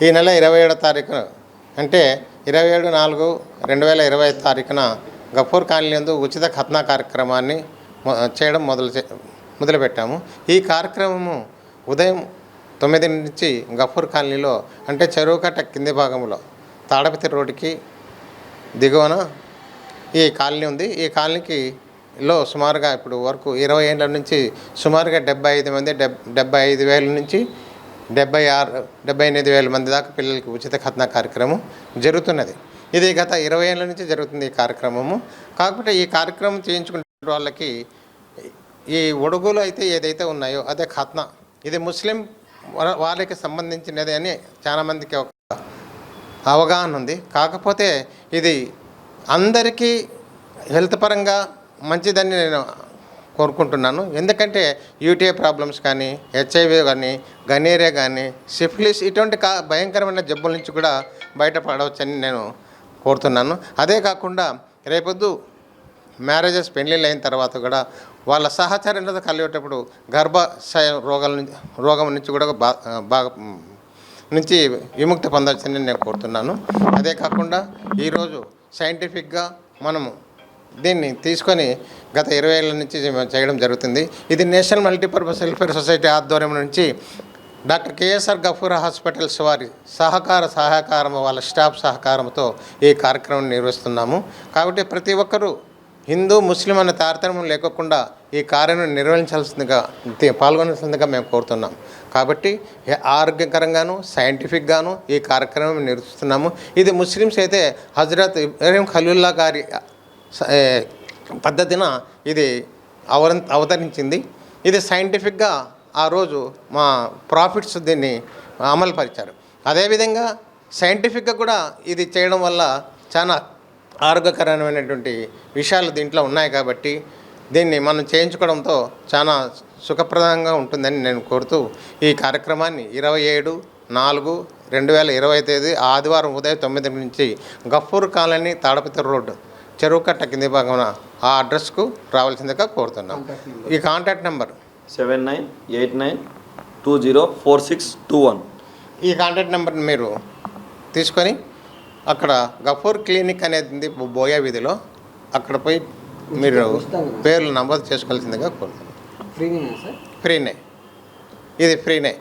ఈ నెల ఇరవై ఏడో తారీఖు అంటే ఇరవై ఏడు నాలుగు రెండు వేల ఇరవై ఐదు తారీఖున గఫూర్ కాలనీ ఉచిత ఖత్నా కార్యక్రమాన్ని చేయడం మొదలు చే- మొదలుపెట్టాము. ఈ కార్యక్రమము ఉదయం తొమ్మిది నుంచి గఫూర్ కాలనీలో అంటే చెరువుకట్ట కింది భాగంలో తాడపతి రోడ్డుకి దిగువన ఈ కాలనీ ఉంది. ఈ కాలనీకి లో సుమారుగా ఇప్పుడు వరకు ఇరవై ఏళ్ళ నుంచి సుమారుగా డెబ్బై ఐదు మంది డెబ్ డెబ్బై ఐదు వేల నుంచి డెబ్బై ఆరు డెబ్బై ఎనిమిది వేల మంది దాకా పిల్లలకి ఉచిత ఖత్నా కార్యక్రమం జరుగుతున్నది. ఇది గత ఇరవై ఏళ్ళ నుంచి జరుగుతుంది ఈ కార్యక్రమము. కాకపోతే ఈ కార్యక్రమం చేయించుకునే వాళ్ళకి ఈ ఒడుగులు అయితే ఏదైతే ఉన్నాయో అదే ఖత్నా. ఇది ముస్లిం వాళ్ళకి సంబంధించినది అని చాలామందికి ఒక అవగాహన ఉంది. కాకపోతే ఇది అందరికీ హెల్త్ పరంగా మంచిదని నేను కోరుకుంటున్నాను. ఎందుకంటే యూటీఐ ప్రాబ్లమ్స్ కానీ హెచ్ఐవి కానీ గనేరియా కానీ సిఫిలిస్ ఇటువంటి కా భయంకరమైన జబ్బుల నుంచి కూడా బయటపడవచ్చని నేను కోరుతున్నాను. అదే కాకుండా రేపొద్దు మ్యారేజెస్ పెళ్ళిళ్ళు అయిన తర్వాత కూడా వాళ్ళ సహచర్యత కలిగేటప్పుడు గర్భాశయ రోగాల నుంచి రోగం నుంచి కూడా బా బాగా నుంచి విముక్తి పొందవచ్చని నేను కోరుతున్నాను. అదే కాకుండా ఈరోజు సైంటిఫిక్గా మనము దీన్ని తీసుకొని గత ఇరవై ఏళ్ళ నుంచి మేము చేయడం జరుగుతుంది. ఇది నేషనల్ మల్టీపర్పస్ వెల్ఫేర్ సొసైటీ ఆధ్వర్యం నుంచి డాక్టర్ కేఎస్ఆర్ గఫూర్ హాస్పిటల్స్ వారి సహకార సహకారం వాళ్ళ స్టాఫ్ సహకారంతో ఈ కార్యక్రమం నిర్వహిస్తున్నాము. కాబట్టి ప్రతి ఒక్కరూ హిందూ ముస్లిం అనే తారతమ్యం లేకుండా ఈ కార్యం నిర్వహించాల్సిందిగా పాల్గొనాల్సిందిగా మేము కోరుతున్నాం. కాబట్టి ఆరోగ్యకరంగాను సైంటిఫిక్గాను ఈ కార్యక్రమం నిర్వహిస్తున్నాము. ఇది ముస్లిమ్స్ అయితే హజరత్ ఇబ్రహీం ఖలీల్లా గారి పద్ధతిన ఇది అవర అవతరించింది. ఇది సైంటిఫిక్గా ఆ రోజు మా ప్రాఫిట్స్ దీన్ని అమలుపరిచారు. అదేవిధంగా సైంటిఫిక్గా కూడా ఇది చేయడం వల్ల చాలా ఆరోగ్యకరమైనటువంటి విషయాలు దీంట్లో ఉన్నాయి కాబట్టి దీన్ని మనం చేయించుకోవడంతో చాలా సుఖప్రదంగా ఉంటుందని నేను కోరుతూ ఈ కార్యక్రమాన్ని ఇరవై ఏడు నాలుగు రెండు వేల ఇరవై తేదీ ఆదివారం ఉదయం తొమ్మిది నుంచి గఫూర్ కాలనీ తాడపతి రోడ్డు చెరువు కట్ట కింది భాగం ఆ అడ్రస్కు రావాల్సిందిగా కోరుతున్నాం. ఈ contact number seven nine eight nine two zero four six two one. ఈ కాంటాక్ట్ నెంబర్ని మీరు తీసుకొని అక్కడ గఫూర్ క్లినిక్ అనేది బోయా వీధిలో అక్కడ పోయి మీరు పేర్లు నమోదు చేసుకోవాల్సిందిగా సార్? ఫ్రీనే ఇది ఫ్రీనే